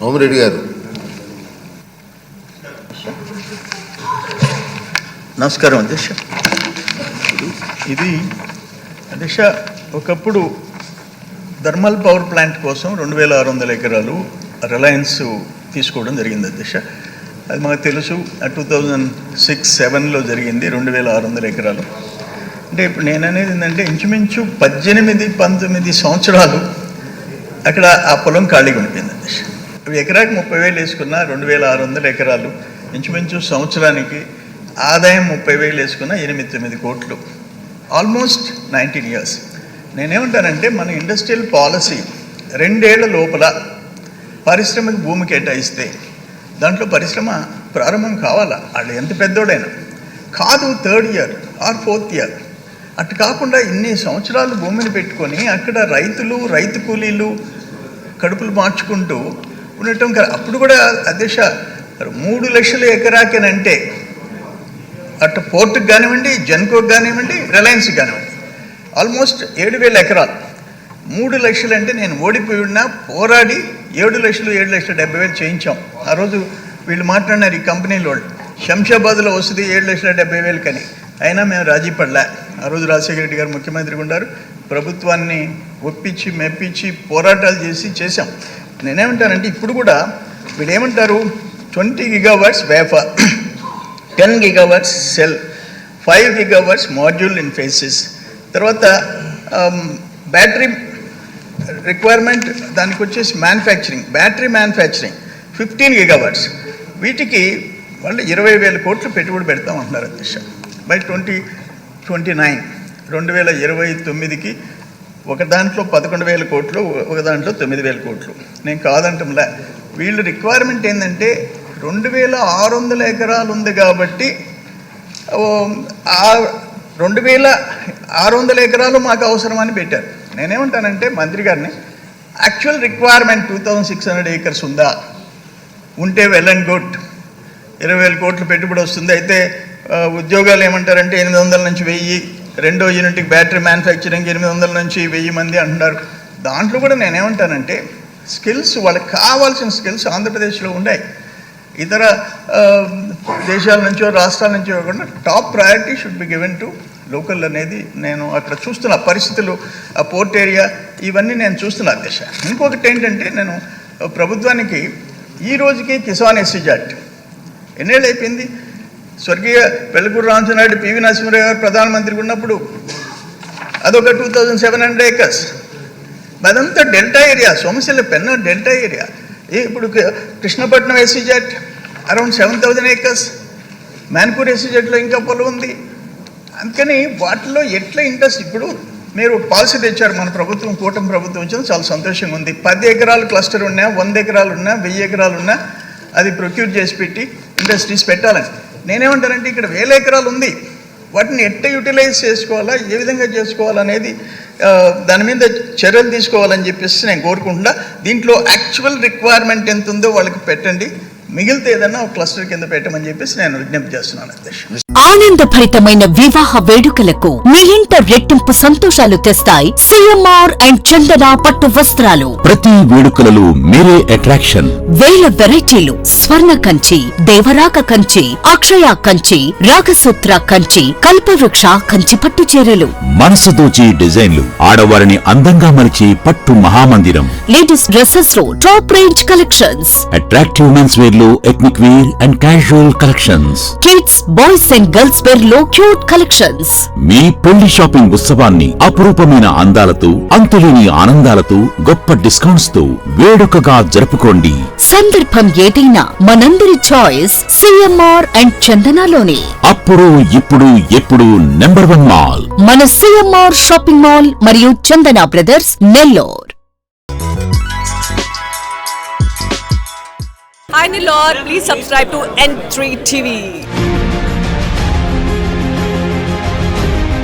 సోమిరెడ్డి గారు. నమస్కారం అధ్యక్ష. ఇది అధ్యక్ష ఒకప్పుడు థర్మల్ పవర్ ప్లాంట్ కోసం రెండు వేల ఆరు వందల ఎకరాలు రిలయన్స్ తీసుకోవడం జరిగింది అధ్యక్ష. అది మాకు తెలుసు టూ థౌజండ్ సిక్స్ సెవెన్లో జరిగింది రెండు వేల ఆరు వందల ఎకరాలు. అంటే ఇప్పుడు నేను అనేది ఏంటంటే ఇంచుమించు పద్దెనిమిది పంతొమ్మిది సంవత్సరాలు అక్కడ ఆ పొలం ఖాళీగా ఉండిపోయింది. ఎకరాకి ముప్పై వేలు వేసుకున్న రెండు వేల ఆరు వందల ఎకరాలు ఇంచుమించు సంవత్సరానికి ఆదాయం ముప్పై వేలు వేసుకున్న ఎనిమిది తొమ్మిది కోట్లు. ఆల్మోస్ట్ నైన్టీన్ ఇయర్స్ నేనేమంటానంటే మన ఇండస్ట్రియల్ పాలసీ రెండేళ్ళ లోపల పరిశ్రమకి భూమి కేటాయిస్తే దాంట్లో పరిశ్రమ ప్రారంభం కావాలా? వాళ్ళు ఎంత పెద్దోడైనా కాదు third year or fourth year అటు కాకుండా ఇన్ని సంవత్సరాలు భూమిని పెట్టుకొని అక్కడ రైతులు రైతు కూలీలు కడుపులు మార్చుకుంటూ ఉండటం కదా. అప్పుడు కూడా అధ్యక్ష మూడు లక్షల ఎకరాకేనంటే అటు పోర్టుకు కానివ్వండి జన్కోకి కానివ్వండి రిలయన్స్కి కానివ్వండి ఆల్మోస్ట్ ఏడు వేల ఎకరాలు. మూడు లక్షలు అంటే నేను ఓడిపోయి ఉన్నా పోరాడి ఏడు లక్షలు ఏడు లక్షల డెబ్బై వేలు చేయించాం. ఆ రోజు వీళ్ళు మాట్లాడినారు ఈ కంపెనీల వాళ్ళు. శంషాబాద్లో వస్తుంది ఏడు లక్షల డెబ్బై వేలు కని. అయినా మేము రాజీ పడలే. ఆ రోజు రాజశేఖర రెడ్డి గారు ముఖ్యమంత్రిగా ఉన్నారు ప్రభుత్వాన్ని ఒప్పించి మెప్పించి పోరాటాలు చేసి చేశాం. నేనేమంటానంటే ఇప్పుడు కూడా వీళ్ళు ఏమంటారు twenty gigawatts wafer ten gigawatts cell five gigawatts module in phases. తర్వాత బ్యాటరీ రిక్వైర్మెంట్ దానికి వచ్చేసి manufacturing battery manufacturing fifteen gigawatts వీటికి వాళ్ళు ఇరవై వేల కోట్లు పెట్టుబడి పెడతామంటున్నారు అధ్యక్ష. బై ట్వంటీ ట్వంటీ నైన్ రెండు వేల ఇరవై తొమ్మిదికి ఒక దాంట్లో పదకొండు వేల కోట్లు ఒక దాంట్లో తొమ్మిది వేల కోట్లు. నేను కాదంటంలే వీళ్ళు రిక్వైర్మెంట్ ఏంటంటే రెండు వేల ఆరు వందల ఎకరాలు ఉంది కాబట్టి రెండు వేల ఆరు వందల ఎకరాలు మాకు అవసరమని పెట్టారు. నేనేమంటానంటే మంత్రి గారిని actual requirement two thousand six hundred acres ఉందా? ఉంటే వెల్ అండ్ గుడ్ ఇరవై వేల కోట్లు పెట్టుబడి వస్తుంది. అయితే ఉద్యోగాలు ఏమంటారంటే ఎనిమిది వందల నుంచి వెయ్యి. రెండో యూనిట్కి బ్యాటరీ మ్యానుఫ్యాక్చరింగ్ ఎనిమిది వందల నుంచి వెయ్యి మంది అంటున్నారు. దాంట్లో కూడా నేనేమంటానంటే స్కిల్స్ వాళ్ళకి కావాల్సిన స్కిల్స్ ఆంధ్రప్రదేశ్లో ఉన్నాయి. ఇతర దేశాల నుంచో రాష్ట్రాల నుంచో కాకుండా top priority should be given to local అనేది నేను అక్కడ చూస్తున్న పరిస్థితులు ఆ పోర్ట్ ఏరియా ఇవన్నీ నేను చూస్తున్నా దిశ. ఇంకొకటి ఏంటంటే నేను ప్రభుత్వానికి ఈ రోజుకి కిసాన్ ఎస్సీజాట్ ఎన్నేళ్ళు అయిపోయింది? స్వర్గీయ పెళ్ళకూరు రామచంద్రనాయుడు పివి నరసింహరావు గారు ప్రధానమంత్రికి ఉన్నప్పుడు అదొక two thousand seven hundred acres అదంతా delta area Somasila Penna delta area. ఇప్పుడు Krishnapatnam SEZ around seven thousand acres Manpur ఎస్సీజెట్లో ఇంకా పొలం ఉంది. అందుకని వాటిలో ఎట్లా ఇంట్రెస్ట్ ఇప్పుడు మీరు పాలసీ తెచ్చారు మన ప్రభుత్వం కూటమి ప్రభుత్వం వచ్చింది చాలా సంతోషంగా ఉంది. పది ఎకరాలు క్లస్టర్ ఉన్నా వంద ఎకరాలు ఉన్నా వెయ్యి ఎకరాలు ఉన్నా అది ప్రొక్యూర్ చేసి పెట్టి ఇండస్ట్రీస్ పెట్టాలని. నేనేమంటానంటే ఇక్కడ వేల ఎకరాలు ఉంది. వాటిని ఎట్ట యూటిలైజ్ చేసుకోవాలా? ఏ విధంగా చేసుకోవాలనేది దాని మీద చర్యలు తీసుకోవాలని చెప్పేసి నేను కోరుకుంటున్నా. దీంట్లో యాక్చువల్ రిక్వైర్మెంట్ ఎంత ఉందో వాళ్ళకి పెట్టండి. మిగిలితే ఏదన్నా ఒక క్లస్టర్ కింద పెట్టమని చెప్పేసి నేను విజ్ఞప్తి చేస్తున్నాను అధ్యక్ష. ఆనందభరితమైన వివాహ వేడుకలకు మీ ఇంట రెట్టింపు సంతోషాలు తెస్తాయి. సిఎంఆర్ అండ్ చందన పట్టు వస్త్రాలు. ప్రతి వేడుకలలో మీరే అట్రాక్షన్ వేల వెరైటీలు స్వర్ణ కంచి దేవరాక కంచి అక్షయ కంచి రాగసూత్ర కంచి కల్పవృక్ష కంచి పట్టు చీరలు. మనసు దోచి డిజైన్లు ఆడవారిని అందంగా మలిచే పట్టు మహామందిరం. Ladies డ్రెస్సెస్లో top range collections. Attractive men's వేర్లో ethnic wear and casual collections kids boys and girls వేర్లో cute collections మీ పెళ్ళి షాపింగ్ ఉత్సవాన్ని అపురూపమైన అందాలతో అంతులేని ఆనందాలతో గొప్ప డిస్కౌంట్స్తో వేడుకగా జరుపుకోండి. సందర్భం ఏదైనా మనందరి చాయిస్ సిఎంఆర్ అండ్ చందనలోనే అప్పుడు ఇప్పుడు ఎప్పుడు నెంబర్ వన్ మాల్ మన సిఎంఆర్ షాపింగ్ మాల్ మరియు Chandana brothers Nellore Hi Nilor, please subscribe to N3 TV.